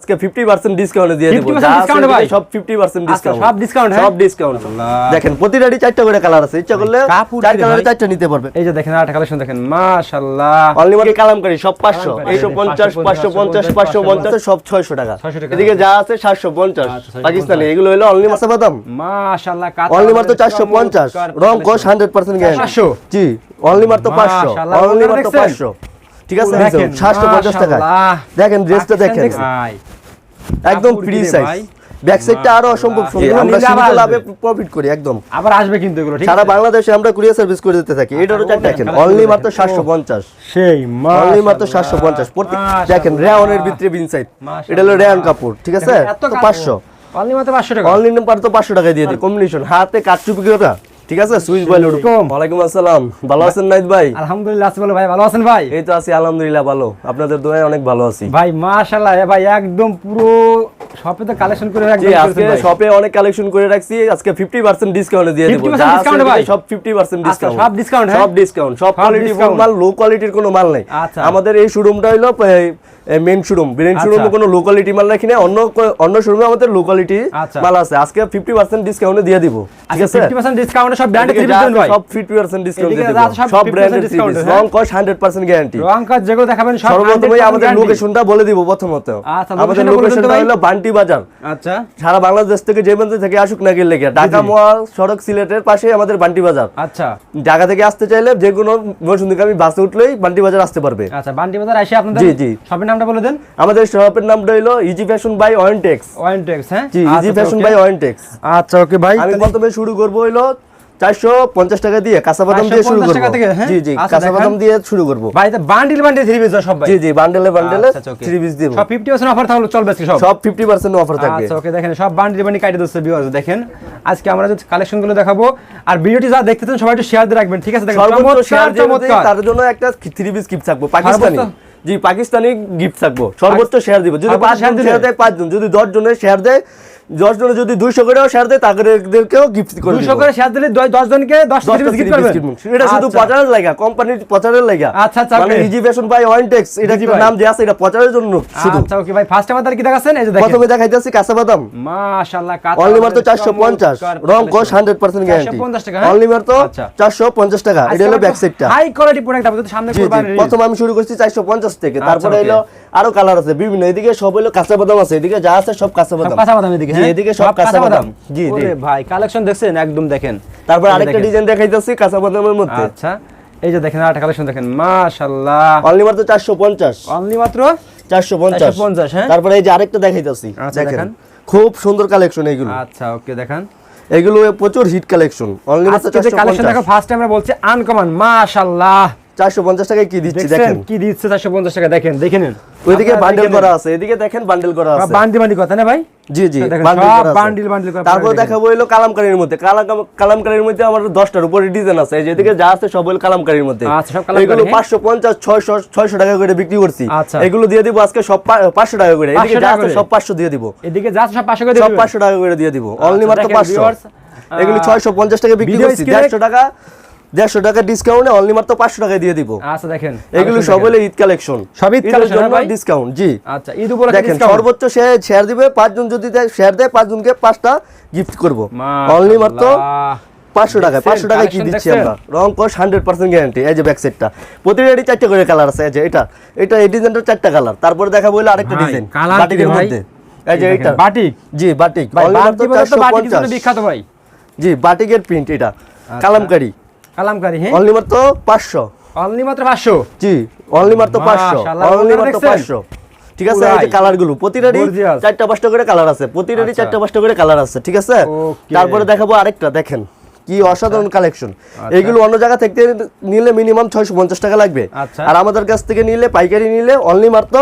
আজকে 50% ডিসকাউন্টে দিয়ে দেব। 50% যা ভাই? সব 50% আচ্ছা, ডিসকাউন্ট সব ডিসকাউন্ট হ্যাঁ? সব ডিসকাউন্ট আল্লাহ। দেখেন প্রতিটারই চারটা করে কালার আছে ইচ্ছা করলে চার কালারে চারটা নিতে পারবেন এই যে দেখেন কালেকশন দেখেন মাশাআল্লাহ। অনলি মার্কেট কালামকারী সব 500 কালামকারী, 850 550 550 সব 600 টাকা। এদিকে যা আছে 750 আচ্ছা, 650 পাকিস্তানি এগুলো হলো অনলি মাসা বাদাম মাশাআল্লাহ কাজ অনলি মাত্র 450 রং কোশ 100% গ্যারান্টি 500 জি অনলি মাত্র 500 মাশাআল্লাহ, অনলি মাত্র 500 ঠিক আছে দেখেন 750 টাকা দেখেন ড্রেসটা দেখেন। ভাই একদম ফ্রি সাইজ ব্যাক সাইডটা আরও অসম্ভব সুন্দর। আমরা আবার লাভে প্রফিট করি একদম। আবার আসবে কিন্তু এগুলো ঠিক সারা বাংলাদেশে আমরা কুরিয়ার সার্ভিস করে দিতে থাকি। এটারও চারটা দেখেন অনলি মাত্র 750 সেই অনলি মাত্র মাশাআল্লাহ। 750 প্রতি। দেখেন রেয়নের ভিতরে বিনসাইড মাশাআল্লাহ। এটা হলো রেয়ন কাপড় ঠিক আছে? দেখেন, এত 500 অনলি মাত্র 500 টাকা। অনলি নাম্বার তো 500 টাকায় দিয়ে দিই কম্বিনেশন হাতে কাটচুপি করে ঠিক আছে? সুইচ ওয়ালাইকুম আসসালাম। ভালো আছেন নাইত ভাই? আলহামদুলিল্লাহ আছি ভাই। ভালো আছেন ভাই? এই তো আছি আলহামদুলিল্লাহ ভালো। আপনাদের দোয়ায় অনেক ভালো আছি। ভাই মাশাআল্লাহ এ ভাই একদম পুরো শপে তো কালেকশন করে রাখবেন আজকে শপে অনেক কালেকশন করে রাখছি। আজকে 50% ডিসকাউন্টে দিয়ে দেব। 50% যা আছে discount এ ভাই? সব 50% আচ্ছা, ডিসকাউন্ট সব discount, হ্যাঁ? সব ডিসকাউন্ট সব কোয়ালিটি মাল লো কোয়ালিটির কোনো মাল নাই। আচ্ছা। আমাদের এই শোরুমটা হলো মেইন শোরুম আচ্ছা। শোরুমে কোনো লোকালিটি মাল রাখি না অন্য অন্য শোরুমে আমাদের লোকালিটি আচ্ছা। মাল আছে। আজকে 50% ডিসকাউন্টে দিয়ে দিব। ঠিক আচ্ছা আছে 50% ডিসকাউন্টে সব ব্র্যান্ডে ভাই। সব 50% ডিসকাউন্ট দিয়ে দিব। সব সব 50% ব্র্যান্ডের discount, থ্রি হ্যাঁ? রং কস 100% গ্যারান্টি রং যেগুলো দেখাবেন সব সর্বপ্রথম আমাদের লোকেশনটা বলে দিব প্রথমত। আচ্ছা, আমাদের লোকেশনটা। হলো বান্টি বাজার। আচ্ছা। সারা বাংলাদেশ থেকে যে প্রান্ত থেকে আসুক না গেলে ঢাকা মহা সড়ক সিলেটের পাশে আমাদের বান্টি বাজার। আচ্ছা। ঢাকা থেকে আসতে চাইলে যে কোনো মৌসুমী আমি বাসে উঠলেই বান্টি বাজার আসতে পারবে। আচ্ছা বান্টি বাজার এসে আপনাদের? জি, জি। শপের নামটা বলে দেন। আমাদের শপের নামটা হলো easy fashion by Wentex Wentex হ্যাঁ? জি ইজি ফ্যাশন বাই ওয়েন্টেক্স আচ্ছা ওকে ভাই আমি প্রথমে শুরু করব হইল চারশো পঞ্চাশ টাকা দিয়ে কাঁচা বাদাম দিয়ে শুরু 450 টাকা করব? জি জি কাঁচা বাদাম দিয়ে শুরু করব। ভাই বান্ডিল বান্ডিল থ্রি পিস সব জি জি বান্ডেলে বান্ডেলে থ্রি পিস দিব। সব 50% অফার তাহলে চলবে সব? সব ফিফটি পার্সেন্ট অফার থাকবে। ওকে দেখেন সব বান্ডিল বান্ডিল কাইটে দিচ্ছে ভিউয়ার্স দেখেন। আজকে আমরা যে কালেকশনগুলো দেখাবো আর ভিডিওটি যা দেখতেছেন সবাই একটু শেয়ার দিয়ে রাখবেন ঠিক আছে? দেখেন চমৎকার, চমৎকার। তার জন্য একটা থ্রি পিস থাকব পাকিস্তানি। জি পাকিস্তানি গিফট থাকব। সর্বোচ্চ শেয়ার দিব। যদি সর্বোচ্চ পাঁচ share জন শেয়ার দেয় পাঁচ জন যদি দশ জনের শেয়ার দেয় দশ জনে যদি দুইশো করেও শেয়ার দেয় তাদেরকেও গিফট করে 200 করে শেয়ার দিলে 10 জনকে 10 দশটা থ্রি পিস free গিফট এটা শুধু আচ্ছা। প্রচারের লাগা কোম্পানির প্রচারের লাগা আচ্ছা, আচ্ছা, মানে okay। Easy fashion by Wintex এটা ভাই। নাম যে আছে এটা প্রচারের জন্য শুধু। আচ্ছা ওকে ভাই ফার্স্ট টাইম কি দেখাচ্ছেন? এই যে দেখেন। প্রথমে দেখাইতেছি কাঁচা বাদাম। মাশাআল্লাহ কাজ অনলি মাত্র চারশো পঞ্চাশ। রং কোশ হান্ড্রেড পার্সেন্ট গ্যারান্টি 450 টাকা, হ্যাঁ? অনলি মাত্র আচ্ছা। চারশো পঞ্চাশ টাকা। এটা হলো ব্যাক সাইডটা হাই কোয়ালিটি প্রোডাক্ট আপনাদের সামনে করবেন প্রথম আমি শুরু করছি চারশো পঞ্চাশ থেকে। তারপরে okay। এলো আরও কালার আছে বিভিন্ন। এদিকে সব হলো কাঁচা বাদাম আছে এদিকে যা আছে সব কাঁচা বাদাম। কাঁচা বাদাম এদিকে জি, হ্যাঁ? এদিকে সব কাঁচা বাদাম? জি জি। ভাই কালেকশন দেখছেন? একদম দেখেন। তারপর আরেকটা ডিজাইন দেখাইতেছি কাঁচা বাদামের মধ্যে। আচ্ছা এই যে দেখেন আরেকটা কালেকশন দেখেন। মাশাআল্লাহ। অনলি মাত্র চারশো পঞ্চাশ। অনলি মাত্র? চারশো পঞ্চাশ। 450, হ্যাঁ? তারপরে এই যে আরেকটা দেখাইতেছি। আচ্ছা, দেখেন। খুব সুন্দর কালেকশন এগুলো। আচ্ছা ওকে দেখেন। এগুলো প্রচুর হিট কালেকশন অনলি মাত্র কালেকশন দেখো ফার্স্ট টাইম আমরা বলছি আনকমন মাশাআল্লাহ। চারশো পঞ্চাশ টাকায় কি দিচ্ছি দেখেন। কি দিচ্ছে 450 টাকা দেখেন দেখে নিন। ওইদিকে বান্ডেল করা আছে এদিকে দেখেন বান্ডেল করা আছে। বান্ডি বান্ডি কথা না ভাই? জি জি বান্ডেল করা তারপর দেখাবো হলো কালামকারীর মধ্যে। কালামকারীর মধ্যে আমার উপরে ডিজাইন আছে। যেদিকে যা আছে সব হলো কালামকারীর মধ্যে। আচ্ছা, সব কালামকারী, এগুলো হ্যাঁ? টাকা করে বিক্রি করছি। আচ্ছা। এগুলো দিয়ে দিব আজকে সব পাঁচশো টাকা করে। এদিকে যা আছে সব পাঁচশো দিয়ে দিব। এদিকে যা আছে সব 500 করে সব দিবেন? পাঁচশো টাকা করে দিয়ে দিব। অনলি মাত্র দেখেন পাঁচশো। viewers, এগুলো আহ, ছয়শো পঞ্চাশ টাকা বিক্রি করছি। screen এ- দেড়শো টাকা। দেড়শো টাকা ডিসকাউন্টে অনলি মাত্র পাঁচশো টাকায় দিয়ে দিব। আচ্ছা দেখেন। এগুলো collection সব। হলো ঈদ কালেকশন সব ঈদ collection, হ্যাঁ ডিসকাউন্ট জি। আচ্ছা ঈদ উপলক্ষে দেখেন সর্বোচ্চ শেয়ার দিবে পাঁচজন যদি শেয়ার দেয় পাঁচজনকে পাঁচটা গিফট করব। অনলি মাত্র পাঁচশো টাকা পাঁচশো টাকায় কি দিচ্ছি? আমরা? রং কোশ হান্ড্রেড পার্সেন্ট গ্যারান্টি এই যে ব্যাক সাইডটা প্রতিটারই চারটে করে কালার আছে এই যে এটা। এটা এই ডিজাইনটা চারটা কালার তারপরে দেখা বলল আরেকটা ডিজাইন বাটিকের মধ্যে। এই যে এটা বাটিক জি বাটিক ভাই বাটিক বলে তো বাটিক 450 জন্য বিখ্যাত ভাই। জি বাটিকের প্রিন্ট এটা। আচ্ছা। কালামকারি। কালামকারী হ্যাঁ? অনলি মাত্র পাঁচশো। অনলি মাত্র 500 জি অনলি মাত্র পাঁচশো। মাশাআল্লাহ, অনলি মাত্র দেখছেন? পাঁচশো। ঠিক আছে এই যে কালারগুলো প্রতিটারই। চারটা পাঁচটা করে কালার আছে প্রতিটারই আচ্ছা। চারটা পাঁচটা করে কালার আছে ঠিক আছে? তারপরে দেখাবো আরেকটা দেখেন কি অসাধারণ কালেকশন। আচ্ছা। এগুলো অন্য জায়গা থেকে নিলে মিনিমাম ছয়শো পঞ্চাশ টাকা লাগবে। আচ্ছা। আর আমাদের কাছ থেকে নিলে পাইকারি নিলে অনলি মাত্র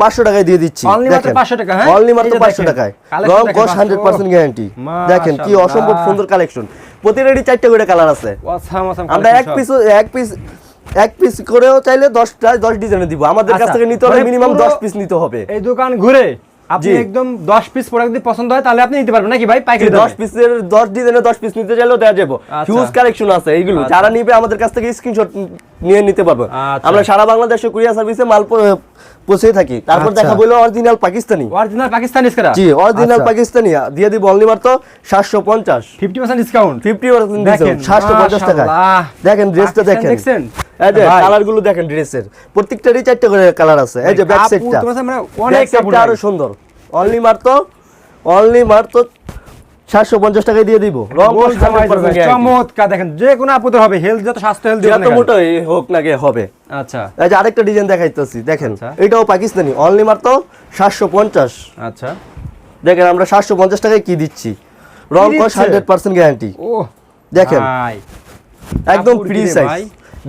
পাঁচশো টাকায় দিয়ে দিচ্ছি। Only মাত্র 500 টাকা, হ্যাঁ? অনলি মাত্র পাঁচশো দেখেন। টাকায়। রং কস হান্ড্রেড পার্সেন্ট গ্যারান্টি। দেখেন কি অসম্ভব সুন্দর কালেকশন। প্রতিটারই চারটা করে কালার আছে। অসাম অসাম আমরা এক পিস এক পিস এক পিস করেও চাইলে দশটা দশ ডিজাইনে দিব। আমাদের কাছ আচ্ছা, থেকে নিতে হলে মানে মিনিমাম দশ পিস নিতে হবে। এই দোকান ঘুরে আপনি একদম 10 পিস প্রোডাক্ট যদি পছন্দ হয় তাহলে আপনি নিতে পারবেন নাকি ভাই? পাইকারি দশ দামে? পিসের দশ ডিজাইনে দশ পিস নিতে চাইলেও দেওয়া যাব। আচ্ছা। হিউজ কালেকশন আছে এইগুলো। আচ্ছা। যারা নিবে আমাদের কাছ থেকে স্ক্রিনশট নিয়ে নিতে পারবে। আচ্ছা। আমরা সারা বাংলাদেশে কুরিয়ার সার্ভিসে মাল পৌঁছে থাকি। তারপর আচ্ছা। দেখা বলল অরিজিনাল পাকিস্তানি। অরিজিনাল পাকিস্তানি স্কারা জি অরিজিনাল আচ্ছা। পাকিস্তানি। দিয়ে দিব অনলি মাত্র সাতশো পঞ্চাশ। 50% ডিসকাউন্ট ফিফটি দেখেন সাতশো পঞ্চাশ টাকা দেখেন ড্রেসটা দেখেন। দেখছেন? এই যে কালারগুলো দেখেন ড্রেসের প্রত্যেকটারই চারটে করে কালার আছে। এই যে ব্যাক সাইডটা অনেক সাইডটা আরও সুন্দর। অনলি মাত্র অনলি মাত্র সাতশো পঞ্চাশ টাকায় দিয়ে দিব। রং গোল জামাই দেবে, চমৎকার দেখেন যে কোনো আপদের হবে হেলথ যত স্বাস্থ্য হেলথ যত মোটাই হোক না হবে। আচ্ছা। এই যে আরেকটা ডিজাইন দেখাইতেছি দেখেন। আচ্ছা। এটাও পাকিস্তানি অনলি মাত্র সাতশো পঞ্চাশ। আচ্ছা। দেখেন আমরা সাতশো পঞ্চাশ টাকায় কি দিচ্ছি? রং কস হান্ড্রেড পার্সেন্ট গ্যারান্টি দেখেন। একদম ফ্রি সাইজ।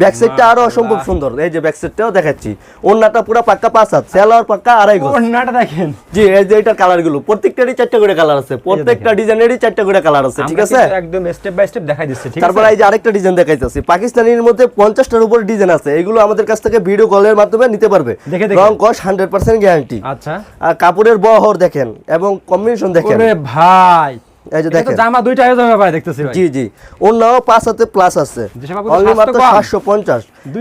ব্যাক সাইডটা আরও অসম্ভব সুন্দর। এই যে ব্যাক সাইডটাও দেখাচ্ছি। ওন্নাটা পুরো পাক্কা পাঁচ হাত সেলার পাক্কা আড়াই গজ। ওড়নাটা দেখেন। জি এই যে এটার কালারগুলো প্রত্যেকটারই চারটা করে কালার আছে প্রত্যেকটা ডিজাইনেরই চারটা করে কালার আছে ঠিক আছে? একদম স্টেপ বাই স্টেপ দেখাই দিচ্ছি ঠিক তারপর এই যে আরেকটা ডিজাইন দেখাইতেছি পাকিস্তানির মধ্যে পঞ্চাশটার উপর ডিজাইন আছে এগুলো আমাদের কাছ থেকে ভিডিও কলের মাধ্যমে নিতে পারবে। রং কস হান্ড্রেড পার্সেন্ট গ্যারান্টি আচ্ছা। আর কাপড়ের বহর দেখেন এবং কম্বিনেশন দেখেন। ওরে ভাই এই যে দেখেন। জামা দুইটা ভাই দেখতেছি জি জি। অন্যও পাঁচ হাতে প্লাস আছে। অনলি মাত্র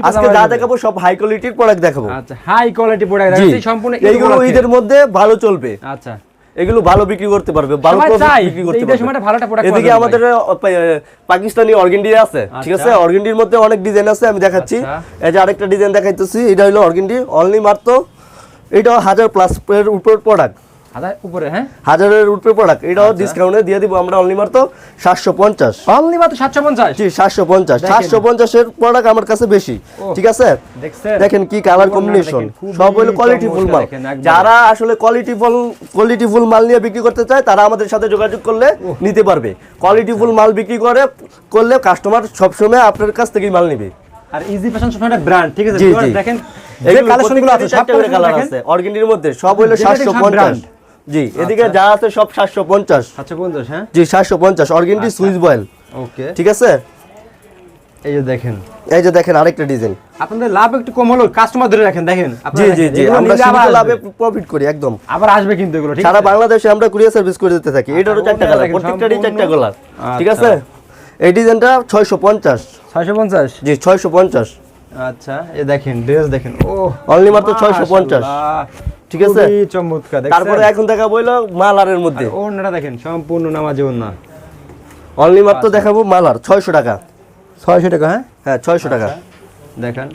আজকে যা দেখাবো সব হাই কোয়ালিটির প্রোডাক্ট দেখাবো। আচ্ছা হাই কোয়ালিটি প্রোডাক্ট দেখাচ্ছি সম্পূর্ণ এইগুলো ঈদের মধ্যে ভালো চলবে। আচ্ছা। এগুলো ভালো বিক্রি করতে পারবে ভালো বিক্রি করতে পারবে। এদিকে আমাদের পাকিস্তানি অর্গেন্ডি আছে ঠিক আছে? আচ্ছা। অর্গেন্ডির মধ্যে অনেক ডিজাইন আছে আমি দেখাচ্ছি। এই যে আরেকটা ডিজাইন দেখাইতেছি এটা হলো অর্গেন্ডি। অনলি মাত্র এটাও হাজার প্লাস এর উপর প্রোডাক্ট বেশি। ঠিক আছে? দেখেন কি কালার যারা কোয়ালিটি ফুল মাল নিয়ে বিক্রি করতে চায় তারা আমাদের সাথে যোগাযোগ করলে নিতে পারবে। কোয়ালিটি ফুল মাল বিক্রি করে করলে কাস্টমার সবসময় আপনার কাছ থেকে মাল নেবে। আছে? দেখেন এই কালেকশনগুলো আছে সব কালার আছে। অর্গেনির মধ্যে সব হলো 750 জি এদিকে আচ্ছা। যা আছে সব সাতশো পঞ্চাশ। সাতশো পঞ্চাশ হ্যাঁ? জি সাতশো পঞ্চাশ অর্গেন্ডি আচ্ছা। Swiss voile. ওকে। ঠিক আছে? এই যে দেখেন। এই যে দেখেন আরেকটা ডিজাইন। আপনাদের লাভ একটু কম হলো কাস্টমার ধরে রাখেন দেখেন। জি জি জি আমরা সীমিত লাভে প্রফিট করি একদম। আবার আসবে কিন্তু এগুলো ঠিক সারা বাংলাদেশে আমরা কুরিয়ার সার্ভিস করে দিতে থাকি। এটারও আচ্ছা, চারটা কালার প্রত্যেকটারই চারটা কালার ঠিক। আছে? এই ডিজাইনটা ছয়শো পঞ্চাশ। ছয়শো পঞ্চাশ? জি ছয়শো পঞ্চাশ। আচ্ছা এ দেখেন ড্রেস দেখেন ও Only মাত্র 650 মাশাআল্লাহ। ঠিক আছে? চমৎকার তারপরে এখন দেখা বইলো মালারের মধ্যে। আর দেখেন সম্পূর্ণ নামাজে ওড়না। অনলি মাত্র দেখাবো মালার ছয়শো টাকা। ছয়শো টাকা হ্যাঁ? হ্যাঁ ছয়শো টাকা। দেখেন।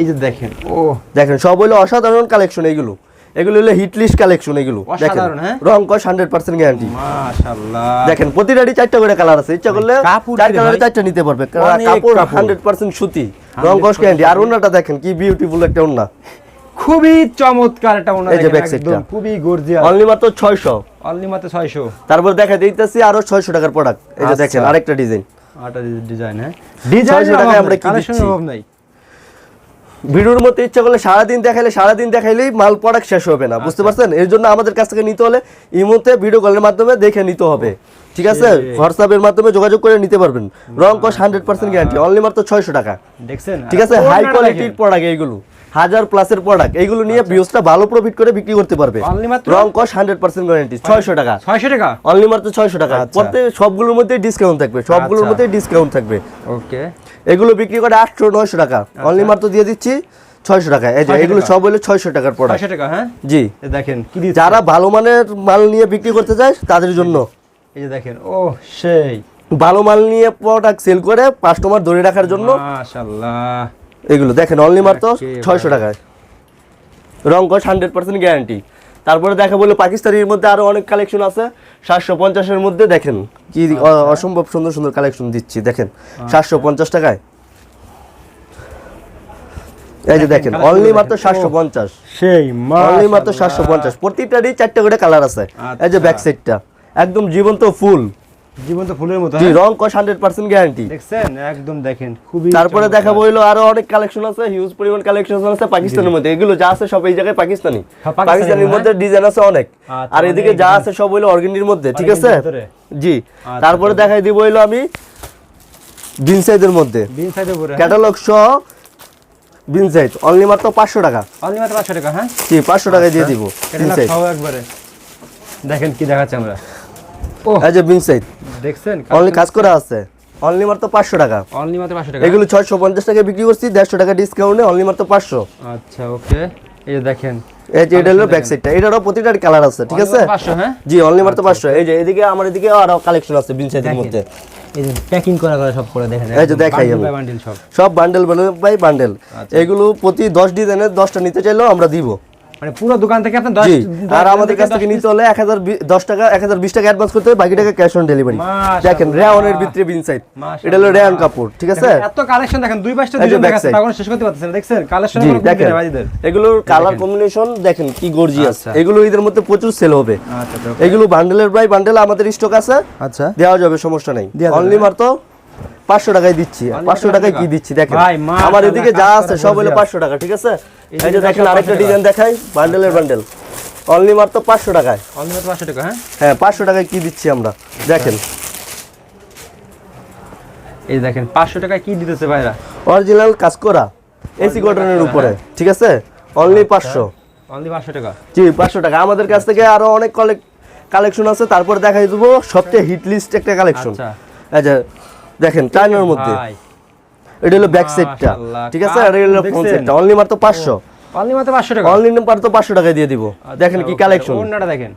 এই যে দেখেন ও। দেখেন সব হইল অসাধারণ কালেকশন এগুলো। এগুলো হলো হিট লিস্ট কালেকশন এগুলো। দেখেন অসাধারণ, হ্যাঁ? রং কস হান্ড্রেড পার্সেন্ট গ্যারান্টি মাশাআল্লাহ। দেখেন প্রতিটারই চারটা করে কালার আছে ইচ্ছা করলে চার কালারে চারটা নিতে পারবে। কাপড়। হান্ড্রেড পার্সেন্ট সুতি রং কস গ্যারান্টি আর ওনাটা দেখেন কি বিউটিফুল একটা ওনা খুবই চমৎকার back side একদম খুবই গর্জিয়াস অনলি মাত্র ছয়শো। অনলি মাত্র ছয়শো। তারপর দেখা দিতেছি আরও ছয়শো টাকার প্রোডাক্ট এই যে আচ্ছা। দেখেন আরেকটা ডিজাইন আটা ডিজাইন হ্যাঁ। ডিজাইন 600 টাকায় আমরা কি দিচ্ছি? অভাব নাই। ভিডিওর মধ্যে ইচ্ছা করলে সারাদিন দেখাইলে সারাদিন দেখাইলেই মাল প্রোডাক্ট শেষ হবে না আচ্ছা। বুঝতে পারছেন? এর জন্য আমাদের কাছ থেকে নিতে হলে ইমোতে ভিডিও কলের মাধ্যমে দেখে নিতে হবে। ঠিক আছে। হোয়াটসঅ্যাপের মাধ্যমে যোগাযোগ করে নিতে পারবেন। রং কস হান্ড্রেড পার্সেন্ট গ্যারান্টি অনলি মাত্র ছয়শো টাকা। দেখছেন? ঠিক আছে? হাই কোয়ালিটির। প্রোডাক্ট এইগুলো। হাজার প্লাসের প্রোডাক্ট এইগুলো নিয়ে ভিউজটা ভালো প্রফিট করে বিক্রি করতে পারবে। রং কস হান্ড্রেড পার্সেন্ট গ্যারান্টি ছয়শো টাকা। ছয়শো টাকা? অনলি মাত্র ছয়শো টাকা। আচ্ছা। প্রত্যেক সবগুলোর মধ্যে ডিসকাউন্ট থাকবে। সবগুলোর আচ্ছা। মধ্যে ডিসকাউন্ট থাকবে। ওকে। এগুলো বিক্রি করে আটশো নয়শো টাকা। অনলি মাত্র দিয়ে দিচ্ছি ছয়শো টাকা। এই যে এগুলো সব হলো ছয়শো টাকার প্রোডাক্ট টাকা হ্যাঁ? জি। দেখেন যারা ভালো মানের মাল নিয়ে বিক্রি করতে চায় তাদের জন্য। এই যে দেখেন ও সেই। ভালো মাল নিয়ে প্রোডাক্ট সেল করে কাস্টমার ধরে রাখার জন্য মাশাআল্লাহ। এগুলো দেখেন অনলি মাত্র ছয়শো টাকায়। রং কস হান্ড্রেড পার্সেন্ট গ্যারান্টি তারপরে দেখা বলল পাকিস্তানির মধ্যে আরও অনেক কালেকশন আছে। সাতশো পঞ্চাশের মধ্যে দেখেন কি অসম্ভব সুন্দর সুন্দর কালেকশন দিচ্ছি দেখেন। সাতশো পঞ্চাশ টাকায়। এই যে দেখেন, অনলি মাত্র সাতশো পঞ্চাশ। সেই অনলি মাত্র সাতশো পঞ্চাশ। প্রতিটারই চারটে করে কালার আছে। এই যে আচ্ছা। ব্যাক সাইডটা একদম জীবন্ত ফুল জীবন্ত ফুলের মতো জি হ্যাঁ? রং কস হান্ড্রেড পার্সেন্ট গ্যারান্টি দেখছেন? একদম দেখেন খুবই তারপরে চমৎকার। দেখা আরও অনেক কালেকশন আছে হিউজ পরিমাণ কালেকশন আছে পাকিস্তানের মধ্যে। এগুলো যা আছে সব এই জায়গায় পাকিস্তানি। হ্যাঁ, পাকিস্তানি পাকিস্তানির হ্যাঁ? মধ্যে ডিজাইন আছে অনেক। আচ্ছা, আর এদিকে যা আছে সব হইল অর্গেন্ডির মধ্যে ঠিক আছে? জি আচ্ছা, তারপরে দেখাই দিব হইল আমি মধ্যে। বিন ক্যাটালগ সহ অনলি মাত্র পাঁচশো টাকা। অনলি মাত্র পাঁচশো টাকা হ্যাঁ? জি পাঁচশো টাকায় দিয়ে দিব বিনসাইড একবারে। দেখেন কি দেখাচ্ছে আমরা। এই যে বিনসাইড দেখছেন? অনলি কাজ করা আছে। অনলি মাত্র পাঁচশো টাকা। অনলি মাত্র পাঁচশো টাকা। এগুলো ছয়শো পঞ্চাশ টাকা বিক্রি করছি দেড়শো টাকা ডিসকাউন্টে অনলি মাত্র পাঁচশো। আচ্ছা ওকে। এই দেখেন। এই যে এটা হলো ব্যাক সাইডটা এটারও প্রতিটার কালার আছে ঠিক আছে? পাঁচশো হ্যাঁ? জি অনলি মাত্র পাঁচশো। এই যে এদিকে আমার এদিকে আরও কালেকশন আছে সাইজের মধ্যে। এই যে প্যাকিং করা করা সব করে দেখেন। এই যে দেখাই আমি। বান্ডিল সব। সব বান্ডেল বাই বান্ডেল আচ্ছা। এগুলো প্রতি দশ ডিজাইনের দশটা নিতে চাইলেও আমরা দিব। মানে পুরো দোকান থেকে আপনি দশ জি দশ আর আমাদের কাছ থেকে নিতে হলে এক হাজার দশ টাকা এক হাজার বিশ টাকা অ্যাডভান্স করতে হবে বাকি টাকা ক্যাশ অন ডেলিভারি দেখেন রেওয়ানের ভিতরে এটা হলো কাপড় ঠিক আছে? এত কালেকশন দেখেন দুই দেখাচ্ছে। কোনো শেষ করতে পারতেছেন দেখছেন? কালেকশন দেখেন। এগুলোর কালার কম্বিনেশন দেখেন। কি গর্জিয়াস আচ্ছা। এগুলো ঈদের মধ্যে প্রচুর সেল হবে। আচ্ছা এগুলো বান্ডেলের প্রায় বান্ডেল আমাদের স্টক আছে। আচ্ছা। দেওয়া যাবে সমস্যা নেই। অনলি মাত্র পাঁচশো টাকায় দিচ্ছি। পাঁচশো টাকায় কি দিচ্ছি দেখেন। আমার এদিকে যা আছে সব হলো পাঁচশো টাকা ঠিক আছে? এই যে দেখেন আরেকটা ডিজাইন দেখাই বান্ডেলের বান্ডেল অনলি মাত্র পাঁচশো টাকায়। অনলি মাত্র 500 টাকা হ্যাঁ? হ্যাঁ পাঁচশো টাকায় কি দিচ্ছি আমরা? দেখেন। এই দেখেন 500 টাকায় কি দিতেছে ভাইরা? অরিজিনাল কাজ করা এসি কটনের উপরে ঠিক আছে? অনলি পাঁচশো। অনলি 500 টাকা। জি পাঁচশো টাকা। আমাদের কাছ থেকে আরও অনেক কালেকশন আছে তারপর দেখাই দেবো সবচেয়ে হিট লিস্ট একটা কালেকশন আচ্ছা। আচ্ছা দেখেন চাইনার মধ্যে। এটা হলো ব্যাক মাশাআল্লাহ, ঠিক আছে? আর এটা হলো ফ্রন্ট? সাইডটা অনলি মাত্র পাঁচশো। অনলি মাত্র 500 টাকা? অনলি মাত্র পাঁচশো টাকায় দিয়ে দিব। দেখেন কি কালেকশন ওন্নাটা দেখেন।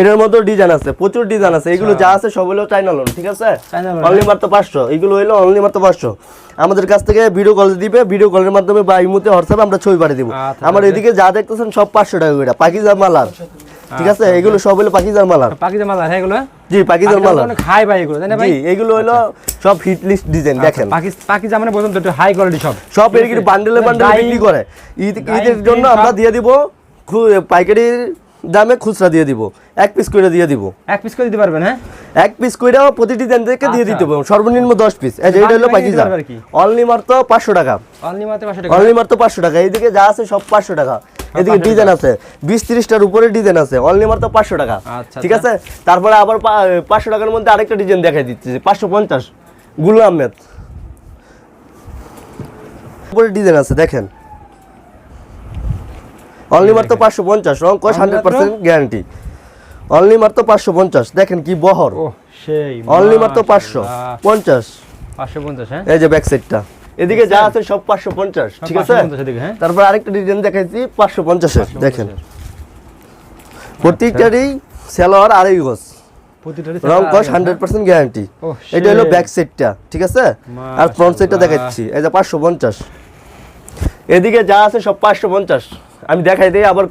এটার মধ্যে ডিজাইন আছে প্রচুর ডিজাইন আছে। এগুলো যা আছে সব হলো চাইনা লোন ঠিক আছে? অনলি মাত্র পাঁচশো। এগুলো হলো অনলি মাত্র পাঁচশো। আমাদের কাছ থেকে ভিডিও কল দিবে। ভিডিও কলের মাধ্যমে বা ইমুতে হোয়াটসঅ্যাপে আমরা ছবি পাঠিয়ে দিব। আচ্ছা, আমার এদিকে যা দেখতেছেন সব পাঁচশো টাকা করে। পাকিজার মালার। ঠিক আছে? আচ্ছা, এগুলো সব হলো পাকিজার মালার। পাকিজা মাল হ্যাঁ এগুলো? জি মালার। অনেক হাই ভাই এগুলো তাই না ভাই? জি এগুলো হলো সব হিট লিস্ট ডিজাইন দেখেন। মানে বলুন তো একটু হাই কোয়ালিটি সব। সব এদিকে বান্ডেলে বান্ডেলে বিক্রি করে। ঈদ ঈদের জন্য আমরা দিয়ে দিব খু- পাইকারি দামে খুচরা দিয়ে দিব। এক পিস করে দিয়ে দিব। এক পিস করে দিতে পারবেন হ্যাঁ? এক পিস কইরা প্রতিটি দেন থেকে দিয়ে আচ্ছা। দিতে হবে সর্বনিম্ন দশ পিস এই এটা হলো পাকিজা অনলি মাত্র পাঁচশো টাকা। অনলি মাত্র 500 টাকা। অনলি মাত্র পাঁচশো টাকা। এইদিকে যা আছে সব পাঁচশো টাকা। এদিকে ডিজাইন আছে। বিশ তিরিশটার উপরে ডিজাইন আছে। অনলি মাত্র পাঁচশো টাকা। আচ্ছা, ঠিক আছে? তারপরে আবার পাঁচশো টাকার মধ্যে আরেকটা ডিজাইন দেখাই দিচ্ছি। পাঁচশো পঞ্চাশ। গুলো আহমেদ। উপরে ডিজাইন আছে দেখেন। অনলি মাত্র পাঁচশো পঞ্চাশ। রং কস হান্ড্রেড পার্সেন্ট গ্যারান্টি। অনলি মাত্র পাঁচশো পঞ্চাশ। দেখেন কি বহর। অনলি মাত্র পাঁচশো। পঞ্চাশ। 550 হ্যাঁ? এই যে ব্যাক সাইডটা এদিকে যা আছে সব পাঁচশো পঞ্চাশ ঠিক আছে? 550 এদিকে, হ্যাঁ। তারপর আরেকটা ডিজাইন দেখাইছি পাঁচশো পঞ্চাশের দেখেন। প্রত্যেকটারই সেলোয়ার আড়াই গজ। রং কস হান্ড্রেড পার্সেন্ট গ্যারান্টি এটা হলো। ব্যাক ঠিক আছে? আর ফ্রন্ট। দেখাচ্ছি এই যে পাঁচশো পঞ্চাশ। এদিকে যা আছে সব পাঁচশো পঞ্চাশ। আমি দেখাই দিই আবার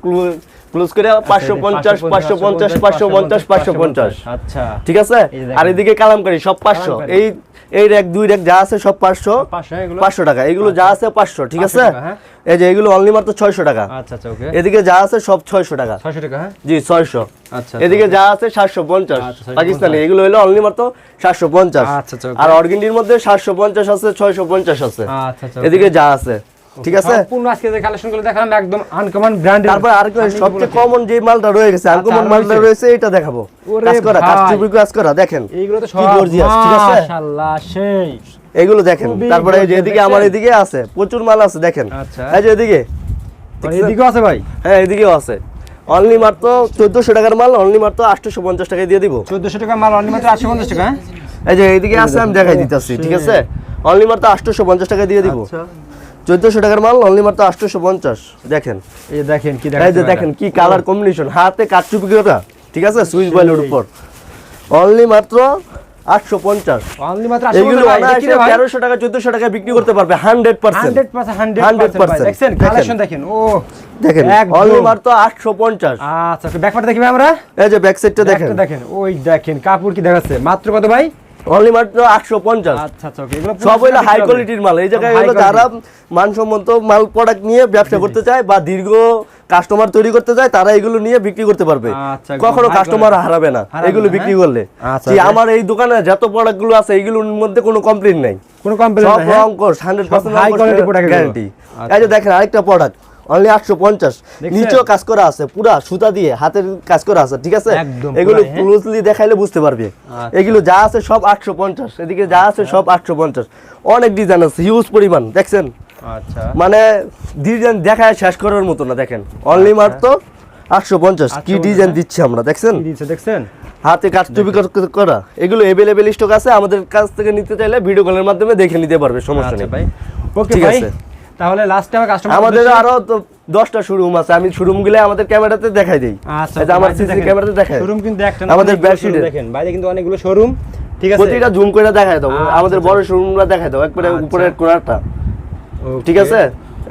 ক্লোজ করে পাঁচশো পঞ্চাশ পাঁচশো পঞ্চাশ পাঁচশো পঞ্চাশ পাঁচশো পঞ্চাশ আচ্ছা। ঠিক আছে। আর এদিকে কালামকারি সব পাঁচশো। কালামকারী। এই এই র্যাক দুই র্যাক যা আছে সব পাঁচশো। 500 টাকা। এগুলো যা আছে পাঁচশো ঠিক আছে? হ্যাঁ। এই যে এগুলো অনলি মাত্র ছয়শো টাকা। আচ্ছা আচ্ছা ওকে এদিকে যা আছে সব ছয়শো টাকা। 600 টাকা হ্যাঁ? জি ছয়শো। আচ্ছা এদিকে যা আছে সাতশো পঞ্চাশ। আচ্ছা, 750 পাকিস্তানি এগুলো হলো অনলি মাত্র সাতশো পঞ্চাশ। আচ্ছা, আচ্ছা, আর অর্গেন্ডির মধ্যে সাতশো পঞ্চাশ আছে ছয়শো পঞ্চাশ আছে। আচ্ছা আচ্ছা এদিকে যা আছে। ঠিক আছে? সম্পূর্ণ আজকে যে কালেকশনগুলো দেখালাম একদম আনকমন ব্র্যান্ডের তারপর আর সবচেয়ে কমন যে মালটা রয়ে গেছে আনকমন আচ্ছা, মালটা রয়েছে। এটা দেখাবো। কাজ করা কাজ ভাই। কাজ করা দেখেন। এইগুলো তো সব gorgeous, ঠিক আছে? মাশাআল্লাহ সেই। এগুলো দেখেন তারপরে যে এদিকে আমার এদিকে আছে প্রচুর মাল আছে দেখেন। আচ্ছা। এই যে এদিকে এদিকেও আছে ভাই? হ্যাঁ এদিকেও আছে। অনলি মাত্র চোদ্দশো টাকার মাল অনলি মাত্র আটশোশো পঞ্চাশ টাকায় দিয়ে দিব। 1400 টাকা মাল অনলি মাত্র 850 টাকা হ্যাঁ? এই যে এইদিকে আছে আমি দেখাই দিতেছি ঠিক আছে? অনলি মাত্র আটশোশো পঞ্চাশ টাকায় দিয়ে দিব। আচ্ছা। চোদ্দশো টাকার মাল অনলি মাত্র আটশোশো পঞ্চাশ। দেখেন। এই দেখেন কি এই যে দেখেন কি কালার কম্বিনেশন হাতে কাটচুপি করা ঠিক আছে? সুইচ বয়েলের উপর। অনলি মাত্র আটশো পঞ্চাশ। অনলি মাত্র 850 এইগুলো ভাই দেখি অনায়াসে রে ভাই। তেরোশো টাকা চোদ্দশো টাকা বিক্রি করতে পারবে হান্ড্রেড পার্সেন্ট 100% 100% ভাই। 100% দেখছেন? দেখেন। ও দেখেন অনলি মাত্র আটশো পঞ্চাশ। আচ্ছা দেখি আমরা? এই যে ব্যাক সাইডটা দেখেন। দেখেন দেখেন। ওই দেখেন কাপড় কি দেখাচ্ছে? মাত্র কত ভাই? অনলি মাত্র আটশো পঞ্চাশ। আচ্ছা আচ্ছা এগুলো সব হাই কোয়ালিটির মাল। এই জায়গায় হলো যারা মানসম্মত মাল প্রোডাক্ট নিয়ে ব্যবসা করতে চায় বা দীর্ঘ কাস্টমার তৈরি করতে চায় তারা এগুলো নিয়ে বিক্রি করতে পারবে। আচ্ছা, কখনো কাস্টমার হারাবে না। এগুলো বিক্রি হ্যাঁ? করলে। আচ্ছা। আমার এই দোকানে যত প্রোডাক্টগুলো আছে এগুলোর মধ্যে কোনো কমপ্লেন নাই। কোনো কমপ্লেন নাই হ্যাঁ? রং course hundred percent high quality product এগুলো। গ্যারান্টি। এই যে দেখেন আরেকটা প্রোডাক্ট অনলি আটশো পঞ্চাশ? নিচেও কাজ করা আছে পুরা সুতা দিয়ে হাতের কাজ করা আছে ঠিক আছে? এগুলো হ্যাঁ? ক্লোজলি দেখাইলে বুঝতে পারবে। আচ্ছা। এগুলো যা আছে সব আটশো পঞ্চাশ। এদিকে যা আছে সব আটশো পঞ্চাশ। অনেক ডিজাইন আছে হিউজ পরিমাণ দেখছেন? আচ্ছা। মানে ডিজাইন দেখায় শেষ করার মতো না দেখেন। অনলি মাত্র আটশো পঞ্চাশ। কি ডিজাইন হ্যাঁ? দিচ্ছি আমরা দেখছেন? দেখছেন? হাতে কাঠচুপি করা এগুলো এভেলেবেল স্টক আছে আমাদের কাছ থেকে নিতে চাইলে ভিডিও কলের মাধ্যমে দেখে নিতে পারবে সমস্যা আচ্ছা নেই। ভাই। ওকে ঠিক আছে। তাহলে লাস্ট আমার কাস্টমার আমাদের আরও তো দশটা শোরুম আছে। আমি শোরুমগুলো আমাদের ক্যামেরাতে দেখাই দিই। আচ্ছা আমার সিসি ক্যামেরাতে দেখাই। শোরুম কিন্তু একটা আমাদের এর। দেখেন বাইরে কিন্তু অনেকগুলো শোরুম ঠিক আছে? প্রতিটা জুম করে দেখাই দাও আচ্ছা, আমাদের আচ্ছা। বড় শোরুমগুলো দেখাই দাও একবারে আচ্ছা। উপরের কোণাটা ঠিক আছে?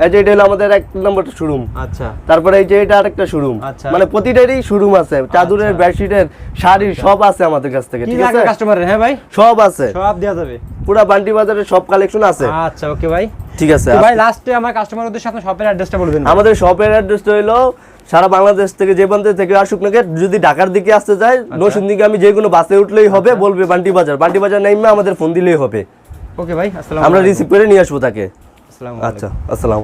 এই যে এটা হলো আমাদের এক নম্বর শোরুম আচ্ছা। তারপরে এই যে এটা আরেকটা শোরুম আচ্ছা। মানে প্রতিটারই শোরুম আছে। চাদরের আচ্ছা। বেডশিটের সব আছে আমাদের কাছ থেকে ঠিক আছে? কাস্টমারের হ্যাঁ ভাই? সব আছে। সব দেওয়া যাবে। পুরা বান্টি বাজারে সব কালেকশন আছে। আচ্ছা ওকে ভাই। ঠিক আছে ভাই লাস্টে আমার কাস্টমার উদ্দেশ্যে আপনার শপের অ্যাড্রেসটা আমাদের শপের অ্যাড্রেসটা হলো সারা বাংলাদেশ থেকে যে প্রান্ত থেকে আসুক নাকি যদি ঢাকার দিকে আসতে যায়। নসুন দিকে আমি যে কোনো বাসে উঠলেই হবে বলবে বান্টি বাজার। বান্টি বাজার নেমে আমাদের ফোন দিলেই হবে। ওকে ভাই আসসালাম আমরা রিসিভ করে নিয়ে আসব তাকে। আচ্ছা আসসালাম